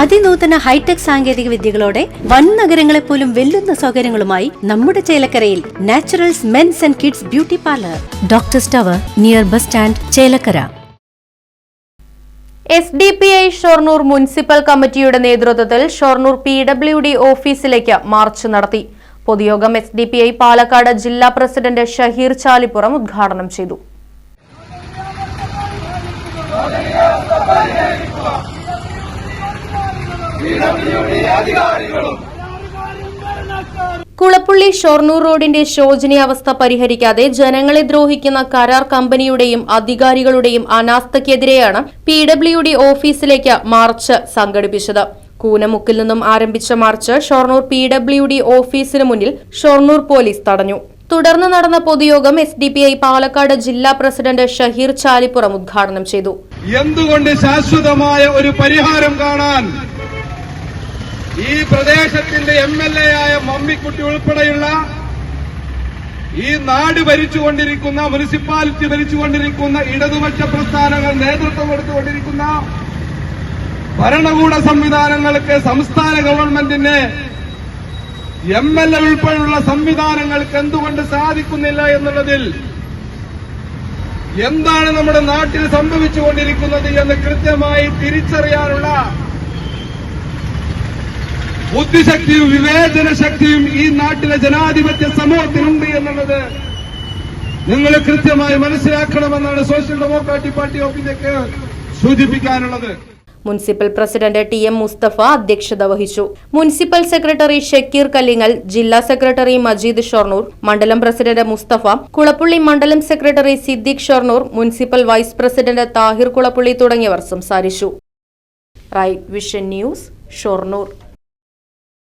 അതിനൂതന hi tech സാങ്കേതിക വിദ്യകളോടെ വൻ നഗരങ്ങളെ പോലും വെല്ലുന്ന സൗകര്യങ്ങളുമായി നമ്മുടെ ചേലക്കരയിൽ Naturals mens and kids beauty parlour. Doctor സ്റ്റവർ near bus stand Chelakkara. S D P I Shoranur municipal കമ്മിറ്റിയുടെ നേതൃത്വത്തിൽ ഷൊർണൂർ പി ഡബ്ല്യു ഡി ഓഫീസിലേക്ക് മാർച്ച് നടത്തി. പൊതുയോഗം S D P I Palakkad ജില്ലാ പ്രസിഡന്റ് ഷഹീർ ചാലിപ്പുറം ഉദ്ഘാടനം ചെയ്തു. കുളപ്പുള്ളി ഷൊർണൂർ റോഡിന്റെ ശോചനീയാവസ്ഥ പരിഹരിക്കാതെ ജനങ്ങളെ ദ്രോഹിക്കുന്ന കരാർ കമ്പനിയുടെയും അധികാരികളുടെയും അനാസ്ഥയ്ക്കെതിരെയാണ് പി ഡബ്ല്യു ഡി ഓഫീസിലേക്ക് മാർച്ച് സംഘടിപ്പിച്ചത്. കൂനമുക്കിൽ നിന്നും ആരംഭിച്ച march Shoranur P W D ഓഫീസിന് മുന്നിൽ ഷൊർണൂർ പോലീസ് തടഞ്ഞു. തുടർന്ന് നടന്ന പൊതുയോഗം S D P I Palakkad ജില്ലാ പ്രസിഡന്റ് ഷഹീർ ചാലിപ്പുറം ഉദ്ഘാടനം ചെയ്തു. എന്തുകൊണ്ട് ശാശ്വതമായ ഒരു പരിഹാരം കാണാൻ ഈ പ്രദേശത്തിന്റെ എം എൽ എ ആയ മമ്മിക്കുട്ടി ഉൾപ്പെടെയുള്ള ഈ നാട് ഭരിച്ചുകൊണ്ടിരിക്കുന്ന മുനിസിപ്പാലിറ്റി ഭരിച്ചുകൊണ്ടിരിക്കുന്ന ഇടതുപക്ഷ പ്രസ്ഥാനങ്ങൾ നേതൃത്വം എടുത്തുകൊണ്ടിരിക്കുന്ന ഭരണകൂട സംവിധാനങ്ങൾക്ക് സംസ്ഥാന ഗവൺമെന്റിന് എം എൽ എ ഉൾപ്പെടെയുള്ള സംവിധാനങ്ങൾക്ക് എന്തുകൊണ്ട് സാധിക്കുന്നില്ല എന്നുള്ളതിൽ എന്താണ് നമ്മുടെ നാട്ടിൽ സംഭവിച്ചുകൊണ്ടിരിക്കുന്നത് എന്ന് കൃത്യമായി തിരിച്ചറിയാനുള്ള ബുദ്ധിശക്തിയും വിവേചന ശക്തിയും ഈ നാട്ടിലെ ജനാധിപത്യ സമൂഹത്തിനുണ്ട് എന്നുള്ളത് നിങ്ങൾ കൃത്യമായി മനസ്സിലാക്കണമെന്നാണ് സോഷ്യൽ ഡെമോക്രാറ്റിക് പാർട്ടി ഓഫീസിലേക്ക് സൂചിപ്പിക്കാനുള്ളത്. Municipal president T M Mustafa അധ്യക്ഷത വഹിച്ചു. മുനിസിപ്പൽ സെക്രട്ടറി ഷക്കീർ കല്ലിങ്ങൽ ജില്ലാ സെക്രട്ടറി മജീദ് ഷൊർണൂർ മണ്ഡലം പ്രസിഡന്റ് മുസ്തഫ കുളപ്പുള്ളി മണ്ഡലം secretary Siddique Shoranur municipal vice president Thahir Kulappully തുടങ്ങിയവർ സംസാരിച്ചു. Right Vision News Shoranur.